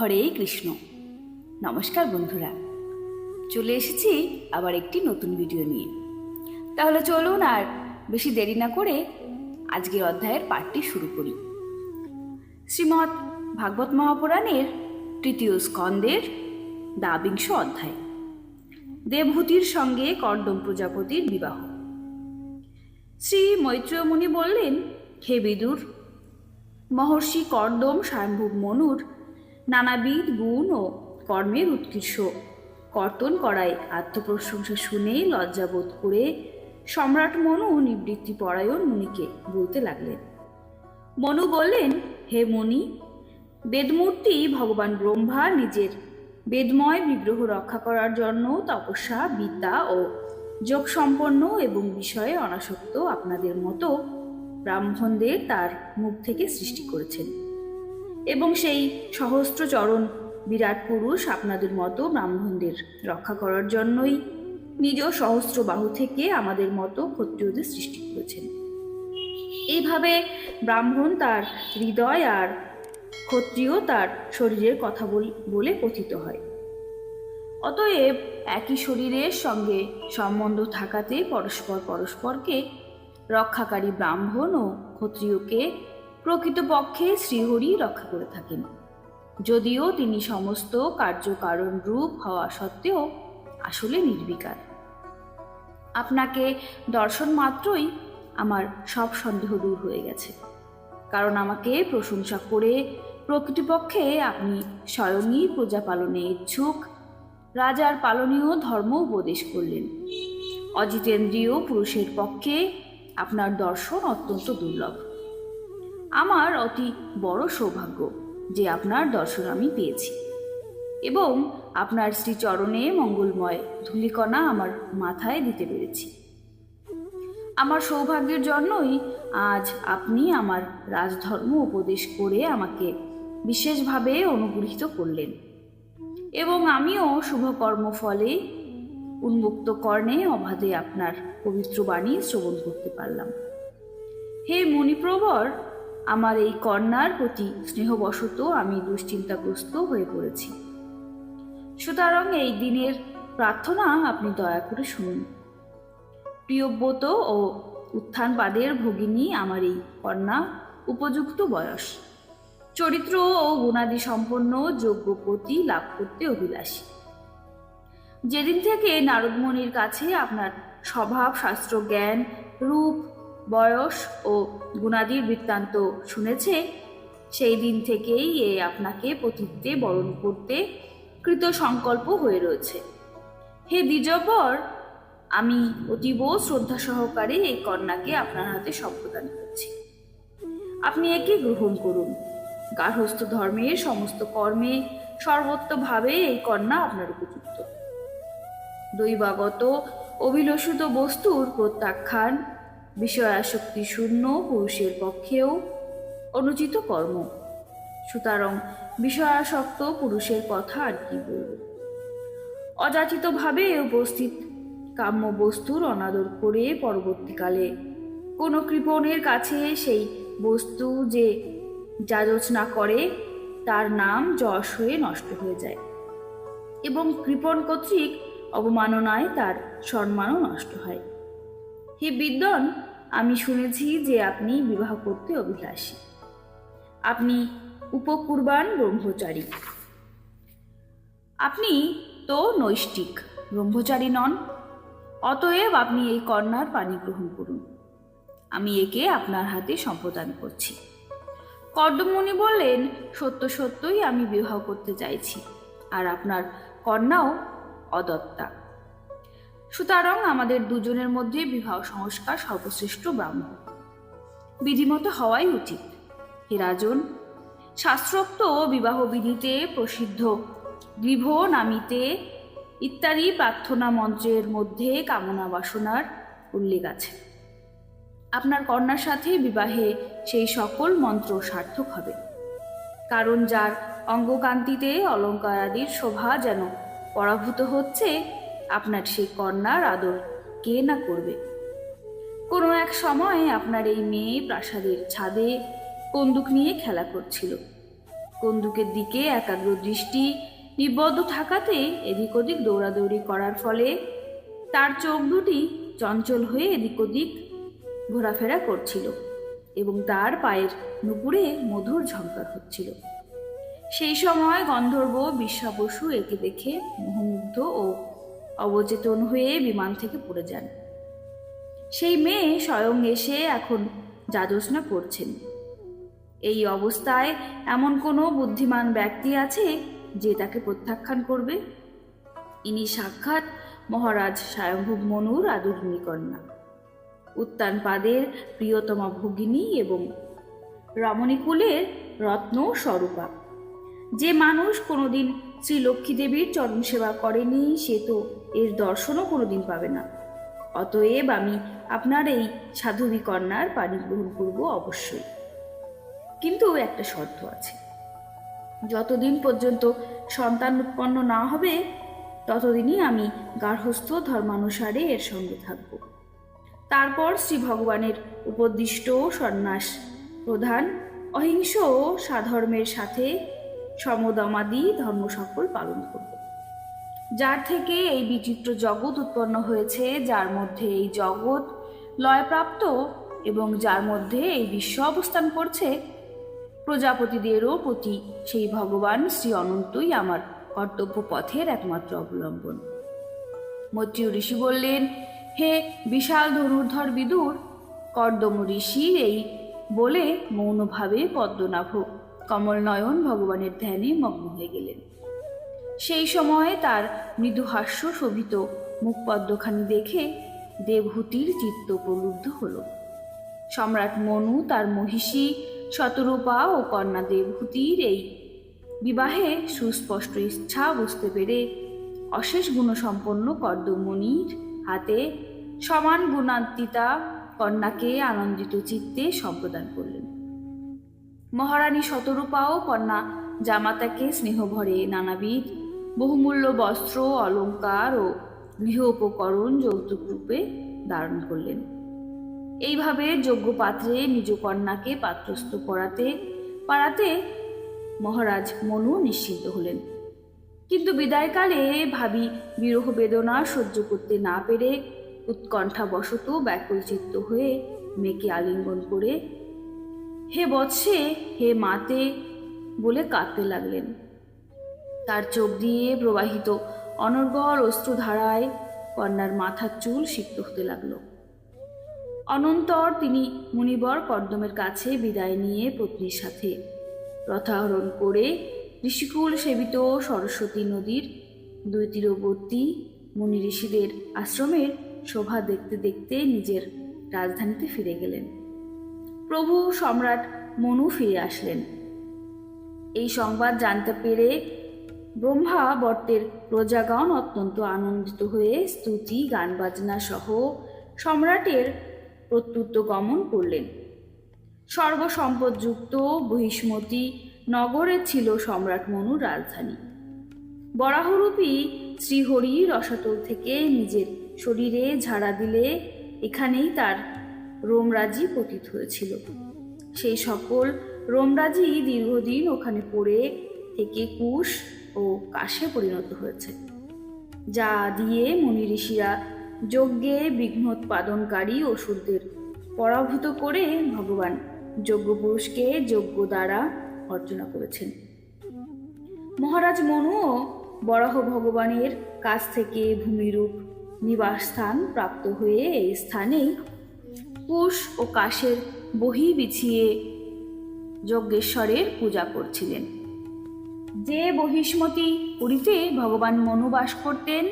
হরে কৃষ্ণ। নমস্কার বন্ধুরা। চলে এসেছি আবার একটি নতুন ভিডিও নিয়ে। তাহলে চলুন আর বেশি দেরি না করে আজকের অধ্যায়ের পাঠটি শুরু করি। শ্রীমৎ ভাগবত মহাপুরাণের তৃতীয় স্কন্দের দ্বাবিংশ অধ্যায়। দেবভূতির সঙ্গে কর্দম প্রজাপতির বিবাহ। শ্রী মৈত্রেয় মুনি বললেন, হে বিদুর, মহর্ষি কর্দম স্বয়ম্ভুব মনুর নানাবিধ গুণ ও কর্মের উৎকৃষ্ট। কর্তন করায় আত্মপ্রশংসা শুনে লজ্জাবোধ করে সম্রাট মনু নিবৃত্তি পরায়ণ মুনিকে বলতে লাগলেন, মনু বললেন, হে মুনি, বেদমূর্তি ভগবান ব্রহ্মা নিজের বেদময় বিগ্রহ রক্ষা করার জন্য তপস্যা, বিদ্যা ও যোগ সম্পন্ন এবং বিষয়ে অনাসক্ত আপনাদের মতো ব্রাহ্মণদের তার মুখ থেকে সৃষ্টি করেছেন। এবং সেই সহস্র চরণ বিরাট পুরুষ আপনাদের মতো ব্রাহ্মণদের রক্ষা করার জন্যই নিজ সহস্র বাহু থেকে আমাদের মতো ক্ষত্রিয়দের সৃষ্টি করেছেন। এইভাবে ব্রাহ্মণ তার হৃদয় আর ক্ষত্রিয় তার শরীরের কথা বল- বলে কথিত হয়। অতএব একই শরীরের সঙ্গে সম্বন্ধ থাকাতে পরস্পর পরস্পরকে রক্ষাকারী ব্রাহ্মণ ও ক্ষত্রিয়কে প্রকৃতপক্ষে শ্রীহরি রক্ষা করে থাকেন। যদিও তিনি সমস্ত কার্যকারণ রূপ হওয়া সত্ত্বেও আসলে নির্বিকার। আপনাকে দর্শন মাত্রই আমার সব সন্দেহ দূর হয়ে গেছে। কারণ আমাকে প্রশংসা করে প্রকৃতপক্ষে আপনি স্বয়ংই প্রজা পালনে ইচ্ছুক, রাজার পালনীয় ধর্ম উপদেশ করলেন। অজিতেন্দ্রীয় পুরুষের পক্ষে আপনার দর্শন অত্যন্ত দুর্লভ। আমার অতি বড় সৌভাগ্য যে আপনার দর্শন আমি পেয়েছি। এবং আপনার শ্রীচরণে মঙ্গলময় ধূলিকণা আমার মাথায় দিতে পেরেছি। আমার সৌভাগ্যের জন্যই আজ আপনি আমার রাজধর্ম উপদেশ করে আমাকে বিশেষভাবে অনুগৃহীত করলেন। এবং আমিও শুভকর্ম ফলে উন্মুক্ত কর্ণে অবাধে আপনার পবিত্র বাণী শ্রবণ করতে পারলাম। হে মণিপ্রবর আমার এই কন্যার প্রতি স্নেহবশত আমি দুশ্চিন্তাগ্রস্ত হয়ে পড়েছি। সুতরাং এই দিনের প্রার্থনা আপনি দয়া করে শুনুন। প্রিয়ব্রত ও উত্থানবাদের ভগিনী আমার এই কন্যা উপযুক্ত বয়স। চরিত্র ও গুণাদি সম্পন্ন যোগ্য পতি লাভ করতে অভিলাষী। যেদিন থেকে নারদমণির কাছে আপনার স্বভাব, শাস্ত্র, জ্ঞান, রূপ বয়স ও গুণাদির বৃত্তান্ত শুনেছে, সেই দিন থেকেই এ আপনাকে পতিত্বে বরণ করতে কৃত সংকল্প হয়ে রয়েছে। হে দ্বিজবর, আমি অতীব শ্রদ্ধা সহকারে এই কন্যাকে আপনার হাতে সম্প্রদান করছি। আপনি একে গ্রহণ করুন। গার্হস্থ ধর্মের সমস্ত কর্মে সর্বত্রভাবে এই কন্যা আপনার উপযুক্ত। দৈবাগত অভিলষিত বস্তুর প্রত্যাখ্যান বিষয়াসক্তি শূন্য পুরুষের পক্ষেও অনুচিত কর্ম। সুতরাং বিষয়াসক্ত পুরুষের কথা আর কি বলব? অযাচিতভাবে উপস্থিত কাম্য বস্তুর অনাদর করে পরবর্তীকালে কোনো কৃপণের কাছে সেই বস্তু যে যাচনা করে, তার নাম যশ হয়ে নষ্ট হয়ে যায় এবং কৃপণ কর্তৃক অবমাননায় তার সম্মানও নষ্ট হয়। হে বিদ্যন আমি শুনেছি যে আপনি বিবাহ করতে অভিলাষী। আপনি উপকুরবান ব্রহ্মচারী। আপনি তো নৈষ্টিক ব্রহ্মচারী নন, অতএব আপনি এই কন্যার পানি গ্রহণ করুন। আমি একে আপনার হাতে সম্প্রদান করছি। কর্দমণি বললেন, সত্য সত্যই আমি বিবাহ করতে চাইছি, আর আপনার কন্যাও অদত্তা। সুতরাং আমাদের দুজনের মধ্যে বিবাহ সংস্কার সর্বশ্রেষ্ঠ ব্রাহ্ম। বিধিমত হওয়াই উচিত। হে রাজন, শাস্ত্রোক্ত বিবাহ বিধিতে প্রসিদ্ধ গৃহ নামিতে ইত্যাদি প্রার্থনা মন্ত্রের মধ্যে কামনা বাসনার উল্লেখ আছে। আপনার কন্যার সাথে বিবাহে সেই সকল মন্ত্র সার্থক হবে। কারণ যার অঙ্গকান্তিতে অলঙ্কার আদির শোভা যেন পরাভূত হচ্ছে আপনার সেই কন্যার আদর কে না করবে? কোনো এক সময় আপনার এই মেয়ে প্রাসাদের ছাদে কন্দুক নিয়ে খেলা করছিল। কন্দুকের দিকে একাগ্র দৃষ্টি নিবদ্ধ থাকাতে এদিক ওদিক দৌড়াদৌড়ি করার ফলে তার চোখ দুটি চঞ্চল হয়ে এদিক ওদিক ঘোরাফেরা করছিল এবং তার পায়ের নুপুরে মধুর ঝঙ্কার হচ্ছিল। সেই সময় গন্ধর্ব বিশ্বাবসু একে দেখে মোহমুগ্ধ ও অবচেতন হয়ে বিমান থেকে পড়ে যান। সেই মেয়ে স্বয়ং এসে এখন যাজসনা করছেন এই অবস্থায় এমন কোনো বুদ্ধিমান ব্যক্তি আছে যে তাকে প্রত্যাখ্যান করবে? ইনি সাক্ষাৎ মহারাজ স্বয়ংভূব মনুর আদুর্নী কন্যা উত্তানপাদের প্রিয়তমা ভগিনী এবং রমণীকুলের রত্ন স্বরূপা যে মানুষ কোনোদিন শ্রী লক্ষ্মী দেবীর চরণ সেবা করেনি সে তো এর দর্শনও কোনোদিন পাবে না। অতএব আমি আপনার এই সাধবী কন্যার পানি গ্রহণ করব অবশ্যই। কিন্তু একটা শর্ত আছে। যতদিন পর্যন্ত সন্তান উৎপন্ন না হবে, ততদিনই আমি গার্হস্থ ধর্মানুসারে এর সঙ্গে থাকব। তারপর শ্রী ভগবানের উপদিষ্ট সন্ন্যাস প্রধান অহিংস ও সাধর্মের সাথে সমদমাদি ধর্ম সকল পালন করব। যার থেকে এই বিচিত্র জগৎ উৎপন্ন হয়েছে, যার মধ্যে এই জগৎ লয়প্রাপ্ত এবং যার মধ্যে এই বিশ্ব অবস্থান করছে, প্রজাপতিদেরও প্রতি সেই ভগবান শ্রী অনন্তই আমার কর্তব্য পথের একমাত্র অবলম্বন। মৈত্রী ঋষি বললেন, হে বিশাল ধনুর্ধর বিদুর, কর্দম ঋষির এই বলে মৌনভাবে পদ্মনাভ কমল নয়ন ভগবানের ধ্যানে মগ্ন হয়ে গেলেন। সেই সময়ে তার মৃদু হাস্য শোভিত মুখপদ্মখানি দেখে দেবহূতির চিত্ত প্রলুব্ধ হল। সম্রাট মনু, তার মহিষী, শতরূপা ও কন্যা দেবহূতির এই বিবাহে সুস্পষ্ট ইচ্ছা বুঝতে পেরে অশেষ গুণসম্পন্ন কর্দমণির হাতে সমান গুণান্বিতা কন্যাকে আনন্দিত চিত্তে সম্প্রদান করলেন। মহারানী শতরূপাও কন্যা, জামাতাকে স্নেহভরে নানাবিধ বহুমূল্য বস্ত্র, অলঙ্কার ও গৃহ উপকরণ যৌতুক রূপে ধারণ করলেন। এইভাবে যোগ্য পাত্রে নিজ কন্যাকে পাত্রস্থ করাতে, পারাতে মহারাজ মনু নিশ্চিন্ত হলেন। কিন্তু বিদায়কালে ভাবি বিরহ বেদনা সহ্য করতে না পেরে উৎকণ্ঠাবশত ব্যাকুল চিত্ত হয়ে মেয়েকে আলিঙ্গন করে হে বৎসে, হে মাতে বলে কাঁদতে লাগলেন। তার চোখ দিয়ে প্রবাহিত অনর্গল অস্ত্রধারায় কন্যার মাথার চুল সিক্ত হতে লাগল। অনন্তর তিনি মুনিবর কর্দমের কাছে বিদায় নিয়ে পত্নীর সাথে রথাহরণ করে ঋষিকুল সেবিত সরস্বতী নদীর দুই তীরবর্তী মুনি ঋষিদের আশ্রমের শোভা দেখতে দেখতে নিজের রাজধানীতে ফিরে গেলেন। প্রভু সম্রাট মনু ফিরে আসলেন। এই সংবাদ জানতে পেরে ব্রহ্মা বর্তের প্রজাগণ অত্যন্ত আনন্দিত হয়ে স্তুতি, গান বাজনা সহ সম্রাটের প্রত্যুত্ত গমন করলেন। সর্বসম্পদযুক্ত বহিষ্মতী নগরে ছিল সম্রাট মনুর রাজধানী। বরাহরূপী শ্রীহরি রসাতল থেকে নিজের শরীরে ঝাড়া দিলে এখানেই তার রোমরাজি পতিত হয়েছিল। সেই সকল রোমরাজি দীর্ঘদিন ওখানে পড়ে থেকে কুশ ও কাশে পরিণত হয়েছে, যা দিয়ে মুনি ঋষিরা যজ্ঞে বিঘ্নোৎপাদনকারী ওষুধদের পরাভূত করে ভগবান যজ্ঞ পুরুষকে যজ্ঞ দ্বারা অর্চনা করেছেন। মহারাজ মনুও বরাহ ভগবানের কাছ থেকে ভূমিরূপ নিবাসস্থান প্রাপ্ত হয়ে এই স্থানেই কুশ ও কাশের বহি বিছিয়ে যজ্ঞেশ্বরের পূজা করছিলেন। যে বহিষ্মতী পুরীতে ভগবান মনু বাস করতেন,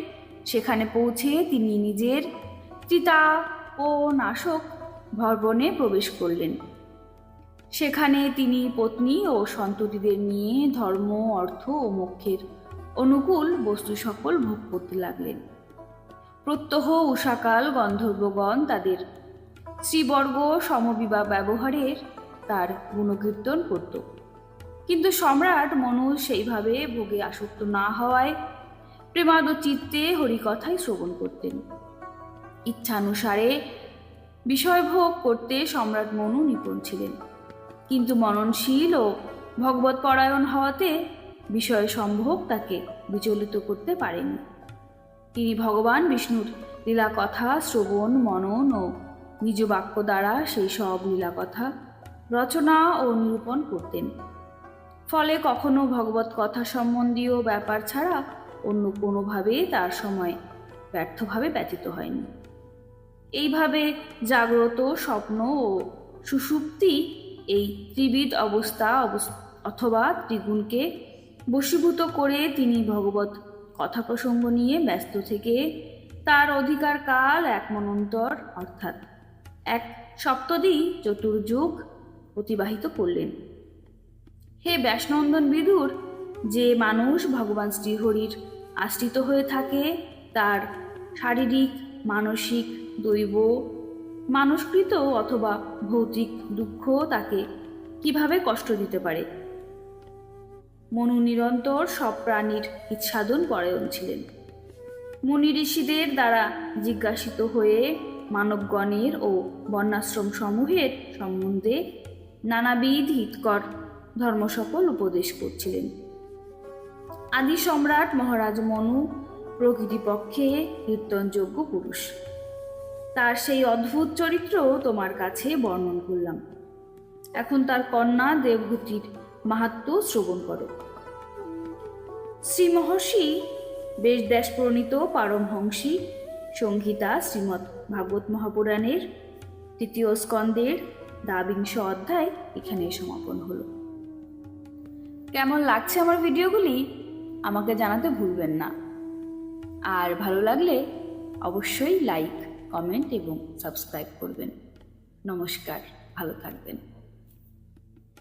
সেখানে পৌঁছে তিনি নিজের চিতা ও নাশক ভবনে প্রবেশ করলেন। সেখানে তিনি পত্নী ও সন্ততিদের নিয়ে ধর্ম, অর্থ ও মোক্ষের অনুকূল বস্তু সকল ভোগ করতে লাগলেন। প্রত্যহ উষাকাল গন্ধর্বগণ তাদের শ্রীবর্গ সমবিবাহ ব্যবহারের তার গুণকীর্তন করত। কিন্তু সম্রাট মনু সেইভাবে ভোগে আসক্ত না হওয়ায় প্রেমাদ চিত্তে হরিকথাই শ্রবণ করতেন। ইচ্ছানুসারে বিষয়ভোগ করতে সম্রাট মনু নিপুণ ছিলেন। কিন্তু মননশীল ও ভগবত পরায়ণ হওয়াতে বিষয় সম্ভোগ তাকে বিচলিত করতে পারেনি। তিনি ভগবান বিষ্ণুর লীলা কথা শ্রবণ, মনন ও নিজ বাক্য দ্বারা সেই সব লীলা কথা রচনা ও নিরূপণ করতেন। ফলে কখনো ভগবত কথা সম্বন্ধীয় ব্যাপার ছাড়া অন্য কোনোভাবে তার সময় ব্যর্থভাবে ব্যতীত হয়নি। এইভাবে জাগ্রত স্বপ্ন ও সুষুপ্তি এই ত্রিবিধ অবস্থা অবস- অথবা ত্রিগুণকে বশীভূত করে তিনি ভগবত কথা প্রসঙ্গ নিয়ে ব্যস্ত থেকে তার অধিকার কাল এক মনন্তর, অর্থাৎ এক সপ্তদী চতুর্যুগ অতিবাহিত করলেন। হে ব্যাসনন্দন বিদুর, যে মানুষ ভগবান শ্রীহরির আশ্রিত হয়ে থাকে, তার শারীরিক, মানসিক, দৈব মানসকৃত অথবা ভৌতিক দুঃখ তাকে কীভাবে কষ্ট দিতে পারে? মনু নিরন্তর সব প্রাণীর ইচ্ছাদন পরায়ণ ছিলেন। মুনি ঋষিদের দ্বারা জিজ্ঞাসিত হয়ে মানবগণের ও বর্ণাশ্রম সমূহের সম্বন্ধে নানাবিধ হিতকর ধর্ম সকল উপদেশ করছিলেন। আদি সম্রাট মহারাজ মনু প্রকৃতিপক্ষে কীর্তনযোগ্য পুরুষ। তার সেই অদ্ভুত চরিত্র তোমার কাছে বর্ণন করলাম। এখন তার কন্যা দেবভূতির মাহাত্ম শ্রবণ করো। শ্রী মহর্ষি বেশদেশ প্রণীত পারমহংসী সংহিতা শ্রীমৎ ভাগবত মহাপুরাণের তৃতীয় স্কন্দের দ্বাবিংশ অধ্যায় এখানে সমাপন হলো। কেমন লাগছে আমার ভিডিওগুলি? আমাকে জানাতে ভুলবেন না। আর ভালো লাগলে অবশ্যই লাইক, কমেন্ট এবং সাবস্ক্রাইব করবেন। নমস্কার, ভালো থাকবেন।